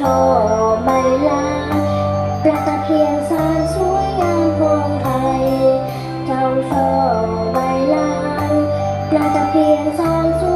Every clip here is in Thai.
ทอใบลาปลาตะเพียนสารสวยงามพงไทยเจ้าช่อใบลานปลาตะเพียนสารสวย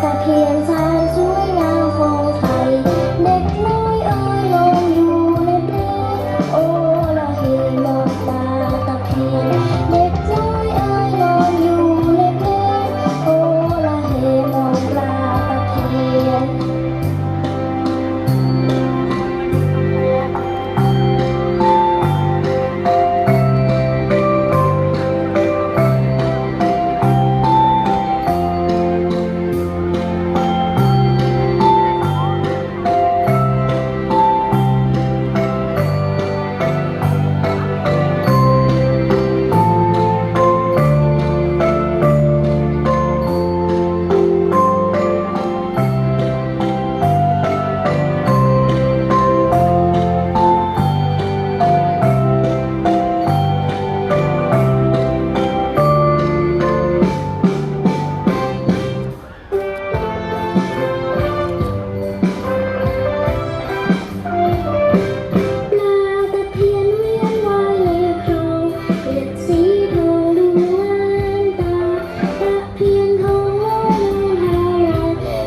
แต่เพียงความสวยงามของไทย